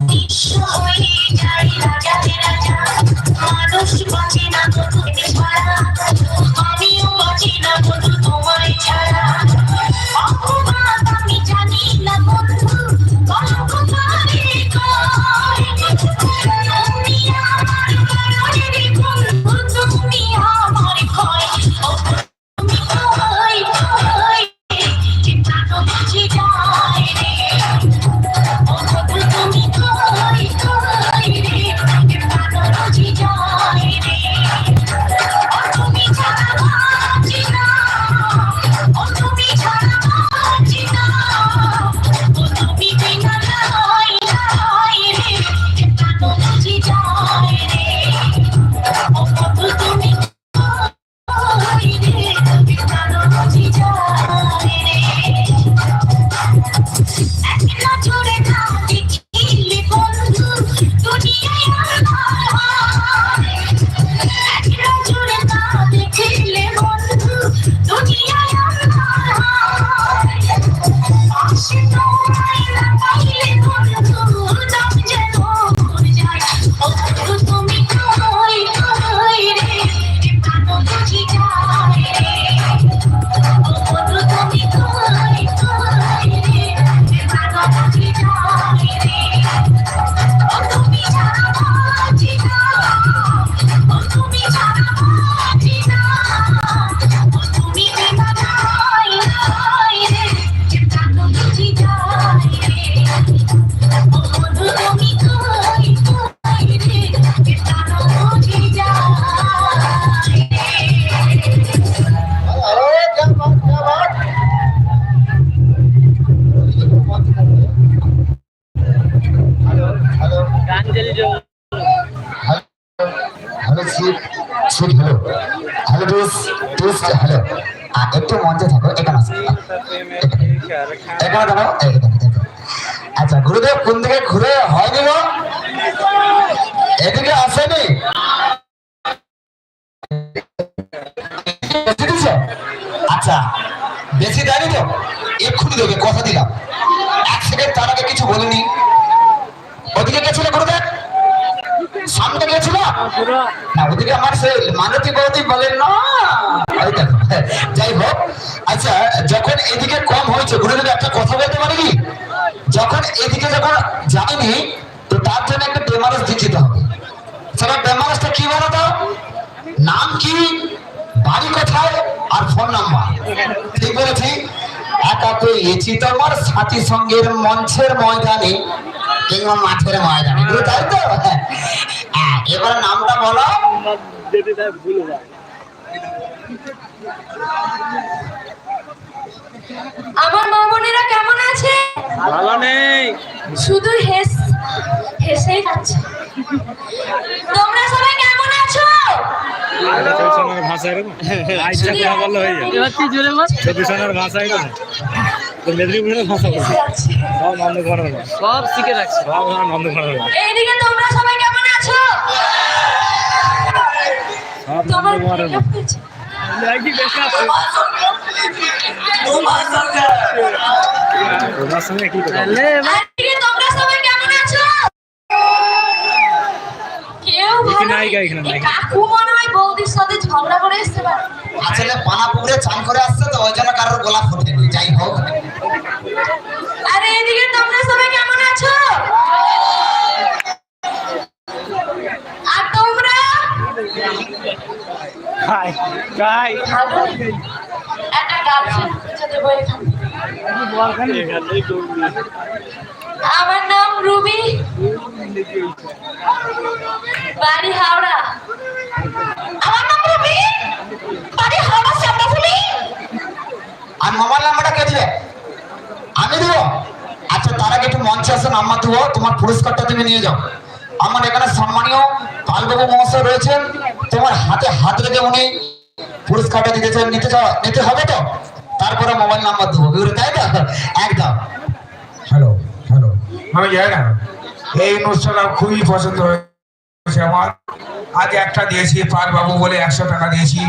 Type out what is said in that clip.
ঈশ্বরে যাই রাজাতে রাজা মানুষ বাঁচে না きれい! একটু মঞ্চে থাকো, এখানে। আচ্ছা গুরুদেব, কোন দিকে ঘুরে হয়নি গো? এদিকে আসেনি? আচ্ছা বেশি তো? এক্ষুনি দেবে কথা দিলাম। এক সেকেন্ড তার আগে কিছু বলিনি। ওদিকে গেছিল গুরুদেব? আমার না। যাই হোক আচ্ছা যখন এদিকে কম হয়েছে, গুরুদেব একটা কথা বলতে পারি কি? যখন এদিকে যখন যায়নি, তো তার জন্য একটা ডেমারেজ দিতে হবে। সেটা কি বলো তো? নাম কি? বাড়ি কোথায়? আর ফোন নাম্বার। ঠিক বলেছি। একা পেয়েছি তোমার সাথী সঙ্গের মঞ্চের ময়দানে। কিংবা মাঠের ময়দানে। তাই তো? হ্যাঁ এবার নামটা বলো। আমার মা বোনেরা কেমন আছে? ভালো নেই। শুধু হেস হেসেই যাচ্ছে তোমরা সবাই কেমন আছো? ভাষা এরকম আইসা মেদিনীপুরের ভাষা বলছে সব বন্ধ করার না সব শিখে রাখছে। সব বন্ধ করার এইদিকে তোমরা সবাই কেমন আছো? সব বন্ধ করার না breakup হয়েছে? কি বেকার তোমার সঙ্গে কি কথা তাহলে এবার এইদিকে তোমরা সবাই কেমন আছো? কেউ কি এখানে এই কাকু মনে হয় বৌদির সাথে ঝগড়া করে পারে আসলে পানা পুকুরে চান করে আসছে তো ওই জন্য কারোর গোলা ফুটেনি। যাই হোক। আরে এদিকে তোমরা সবাই কেমন আছো? আর তোমরা? কাই ভালো একটা গার্লফ্রেন্ড খুঁজে দেবো এখানে। আমার নাম রুবি। বাড়ি হাওড়া আমার নাম রুবি বাড়ি হাওড়া শ্যামলাফুলি আর মোবাইল নাম্বারটা কে দিবে আমি দেবো আচ্ছা তার আগে একটু মঞ্চে আসে নাম্বার দেবো তোমার পুরস্কারটা তুমি নিয়ে যাও। আমার এখানে সম্মানীয় পালবাবু মহাশয় রয়েছেন তোমার হাতে হাত রেখে উনি পুরস্কারটা দিতে চান নিতে চাও নিতে হবে তো? তারপরে মোবাইল নাম্বার দেবো বুঝলে তাই তো? একদম। হ্যালো হ্যালো আমি জানি না এই অনুষ্ঠানটা খুবই পছন্দ হয়েছে আমার। আজ একটা দিয়েছি পালবাবু বলে একশো টাকা দিয়েছি।